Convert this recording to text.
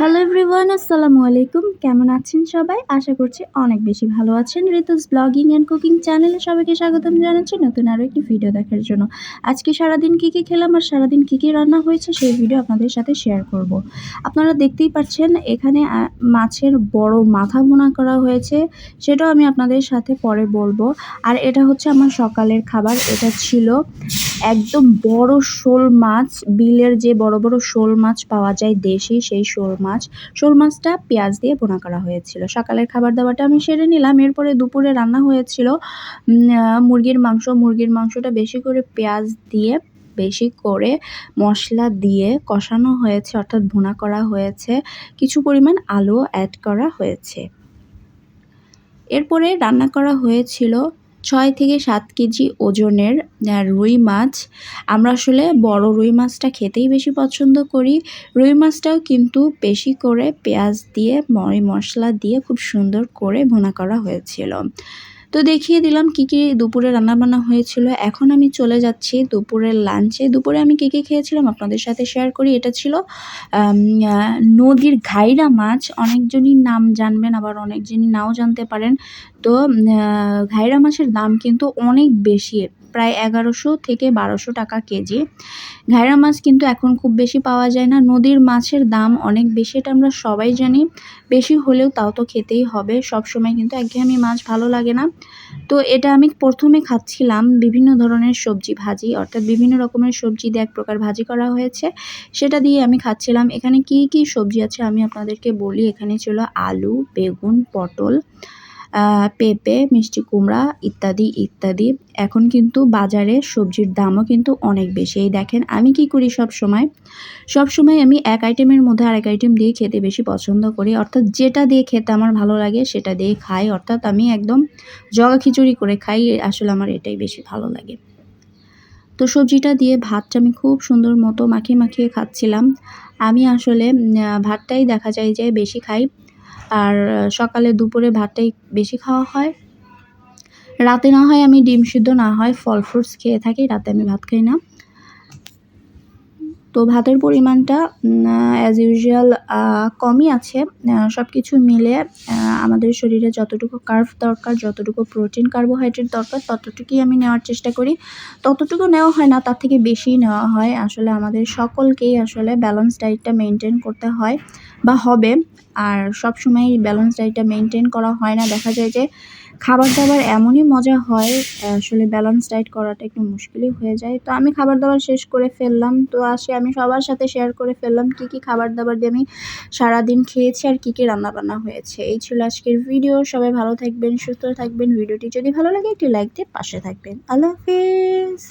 Hello everyone আসসালামু আলাইকুম। কেমন আছেন সবাই? আশা করছি অনেক বেশি ভালো আছেন। ঋতুস ব্লগিং অ্যান্ড কুকিং চ্যানেলে সবাইকে স্বাগতম জানাচ্ছি নতুন আরও একটি ভিডিও দেখার জন্য। আজকে সারাদিন কী কী খেলাম আর সারাদিন কী কী রান্না হয়েছে সেই ভিডিও আপনাদের সাথে শেয়ার করব। আপনারা দেখতেই পাচ্ছেন, এখানে মাছের বড় মাথা বোনা করা হয়েছে। সেটাও আমি আপনাদের সাথে পরে বলব। আর এটা হচ্ছে আমার সকালের খাবার। এটা ছিল একদম বড় শোল মাছ, বিলের যে বড় বড় শোল মাছ পাওয়া যায় দেশি, সেই শোল মাছ। শোল মাছটা পেঁয়াজ দিয়ে বোনা করা হয়েছিল। সকালের খাবার দাবারটা আমি সেরে নিলাম। এরপরে দুপুরে রান্না হয়েছিল মুরগির মাংস। মুরগির মাংসটা বেশি করে পেঁয়াজ দিয়ে, বেশি করে মশলা দিয়ে কষানো হয়েছে, অর্থাৎ ভুনা করা হয়েছে। কিছু পরিমাণ আলু অ্যাড করা হয়েছে। এরপরে রান্না করা হয়েছিল ছয় থেকে সাত কেজি ওজনের রুই মাছ। আমরা আসলে বড় রুই মাছটা খেতেই বেশি পছন্দ করি। রুই মাছটাও কিন্তু বেশি করে পেঁয়াজ দিয়ে মরি মশলা দিয়ে খুব সুন্দর করে ভোনা করা হয়েছিল। তো দেখিয়ে দিলাম কী কী দুপুরে রান্নাবান্না হয়েছিল। এখন আমি চলে যাচ্ছি দুপুরের লাঞ্চে দুপুরে আমি কী কী খেয়েছিলাম আপনাদের সাথে শেয়ার করি। এটা ছিল নদীর ঘাইরা মাছ। অনেকজনই নাম জানবেন, আবার অনেকজনই নাও জানতে পারেন। তো ঘাইরা মাছের দাম কিন্তু অনেক বেশি। প্রায় এগারোশো থেকে বারোশো টাকা কেজি। ঘাইরা মাছ কিন্তু এখন খুব বেশি পাওয়া যায় না। নদীর মাছের দাম অনেক বেশি, এটা আমরা সবাই জানি। বেশি হলেও তাও তো খেতেই হবে। সব সময় কিন্তু একঘেয়েমি মাছ ভালো লাগে না। তো এটা আমি প্রথমে খাচ্ছিলাম বিভিন্ন ধরনের সবজি ভাজি, অর্থাৎ বিভিন্ন রকমের সবজি দিয়ে এক প্রকার ভাজি করা হয়েছে। সেটা দিয়ে আমি খাচ্ছিলাম। এখানে কি কি সবজি আছে আমি আপনাদেরকে বলি। এখানে ছিল আলু, বেগুন, পটল পেঁপে, মিষ্টি কুমড়া ইত্যাদি ইত্যাদি। এখন কিন্তু বাজারে সবজির দামও কিন্তু অনেক বেশি। এই দেখেন, আমি কি করি সব সময় সব সময় আমি এক আইটেমের মধ্যে আরেক আইটেম দিয়ে খেতে বেশি পছন্দ করি। অর্থাৎ যেটা দিয়ে খেতে আমার ভালো লাগে, সেটা দিয়ে খাই। অর্থাৎ আমি একদম জগা খিচুড়ি করে খাই, আসলে আমার এটাই বেশি ভালো লাগে। তো সবজিটা দিয়ে ভাতটা আমি খুব সুন্দর মতো মাখিয়ে মাখিয়ে খাচ্ছিলাম। আমি আসলে ভাতটাই দেখা যায় যে বেশি খাই। আর সকালে দুপুরে ভাতটাই বেশি খাওয়া হয়। রাতে না হয় আমি ডিম সিদ্ধ না হয় ফল ফ্রুটস খেয়ে থাকি, রাতে আমি ভাত খাই না। তো ভাতের পরিমাণটা অ্যাজ ইউজুয়াল কমই আছে। সব কিছু মিলে আমাদের শরীরে যতটুকু কার্ভ দরকার, যতটুকু প্রোটিন কার্বোহাইড্রেট দরকার, ততটুকুই আমি নেওয়ার চেষ্টা করি। ততটুকু নেওয়া হয় না, তার থেকে বেশি নেওয়া হয়। আসলে আমাদের সকলকেই আসলে ব্যালেন্স ডায়েটটা মেনটেন করতে হয় বা হবে। আর সব সময় ব্যালেন্স ডায়েটটা মেনটেন করা হয় না। দেখা যায় যে খাবার দাবার এমনই মজা হয়, আসলে ব্যালেন্স ডায়েট করাটা একটু মুশকিলই হয়ে যায়। তো আমি খাবার দাবার শেষ করে ফেললাম। তো আসে, আমি সবার সাথে শেয়ার করে ফেললাম কি কি খাবার দাবার দিয়ে আমি সারাদিন খেয়েছি আর কী কী রান্নাবান্না হয়েছে। এই ছিল আজকের ভিডিও সবাই ভালো থাকবেন, সুস্থ থাকবেন। ভিডিওটি যদি ভালো লাগে একটি লাইক দিয়ে পাশে থাকবেন। আল্লাহ হাফিজ!